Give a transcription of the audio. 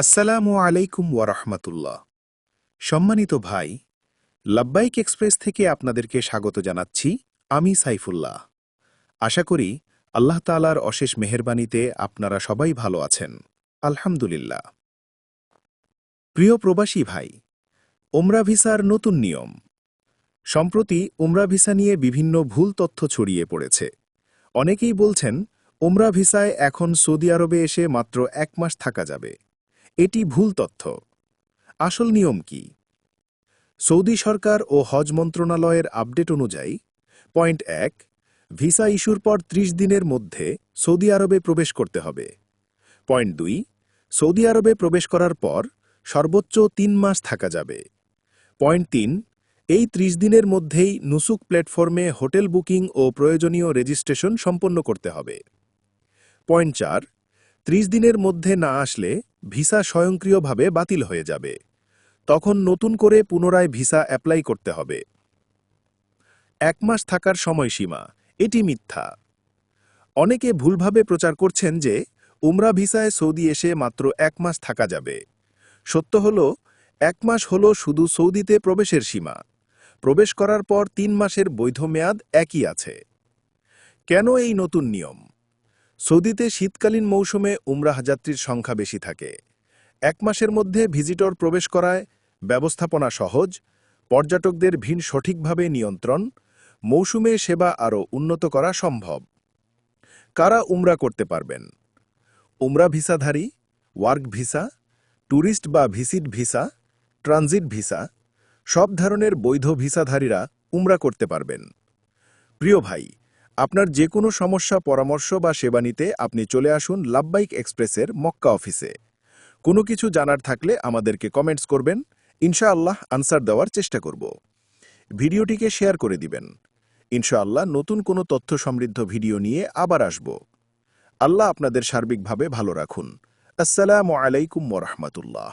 আসসালামু আলাইকুম ওয়ারহমাতুল্লাহ। সম্মানিত ভাই, লাব্বাইক এক্সপ্রেস থেকে আপনাদেরকে স্বাগত জানাচ্ছি, আমি সাইফুল্লাহ। আশা করি আল্লাহ তালার অশেষ মেহেরবানিতে আপনারা সবাই ভালো আছেন। আলহামদুলিল্লাহ। প্রিয় প্রবাসী ভাই ওমরা ভিসার নতুন নিয়ম। সম্প্রতি ওমরা ভিসা নিয়ে বিভিন্ন ভুল তথ্য ছড়িয়ে পড়েছে। অনেকেই বলছেন ওমরা ভিসায় এখন সৌদি আরবে এসে মাত্র এক মাস থাকা যাবে। এটি ভুল তথ্য। আসল নিয়ম কি? সৌদি সরকার ও হজ মন্ত্রণালয়ের আপডেট অনুযায়ী, পয়েন্ট এক, ভিসা ইস্যুর পর ত্রিশ দিনের মধ্যে সৌদি আরবে প্রবেশ করতে হবে। পয়েন্ট দুই, সৌদি আরবে প্রবেশ করার পর সর্বোচ্চ তিন মাস থাকা যাবে। পয়েন্ট তিন, এই ত্রিশ দিনের মধ্যেই নুসুক প্ল্যাটফর্মে হোটেল বুকিং ও প্রয়োজনীয় রেজিস্ট্রেশন সম্পন্ন করতে হবে। পয়েন্ট চার ত্রিশ দিনের মধ্যে না আসলে ভিসা স্বয়ংক্রিয়ভাবে বাতিল হয়ে যাবে। তখন নতুন করে পুনরায় ভিসা অ্যাপ্লাই করতে হবে। এক মাস থাকার সময়সীমা, এটি মিথ্যা। অনেকে ভুলভাবে প্রচার করছেন যে, উমরা ভিসায় সৌদি এসে মাত্র এক মাস থাকা যাবে। সত্য হল, এক মাস হল শুধু সৌদিতে প্রবেশের সীমা। প্রবেশ করার পর তিন মাসের বৈধ মেয়াদ একই আছে। কেন এই নতুন নিয়ম? সৌদিতে শীতকালীন মৌসুমে উমরাহ যাত্রীর সংখ্যা বেশি থাকে। এক মাসের মধ্যে ভিজিটর প্রবেশ করায় ব্যবস্থাপনা সহজ, পর্যটকদের ভিন সঠিকভাবে নিয়ন্ত্রণ, মৌসুমে সেবা আরও উন্নত করা সম্ভব। কারা উমরা করতে পারবেন? উমরা ভিসাধারী, ওয়ার্ক ভিসা ট্যুরিস্ট বা ভিসিট ভিসা, ট্রানজিট ভিসা, সব ধরনের বৈধ ভিসাধারীরা উমরা করতে পারবেন। প্রিয় ভাই আপনার যে কোনো সমস্যা, পরামর্শ বা সেবা নিতে আপনি চলে আসুন লাভবাইক এক্সপ্রেসের মক্কা অফিসে। কোনো কিছু জানার থাকলে আমাদেরকে কমেন্টস করবেন, ইনশাআল্লাহ আনসার দেওয়ার চেষ্টা করব। ভিডিওটিকে শেয়ার করে দিবেন। ইনশাআল্লাহ নতুন কোনো তথ্য সমৃদ্ধ ভিডিও নিয়ে আবার আসব। আল্লাহ আপনাদের সার্বিকভাবে ভালো রাখুন। আসসালামু আলাইকুম ওরহমতুল্লাহ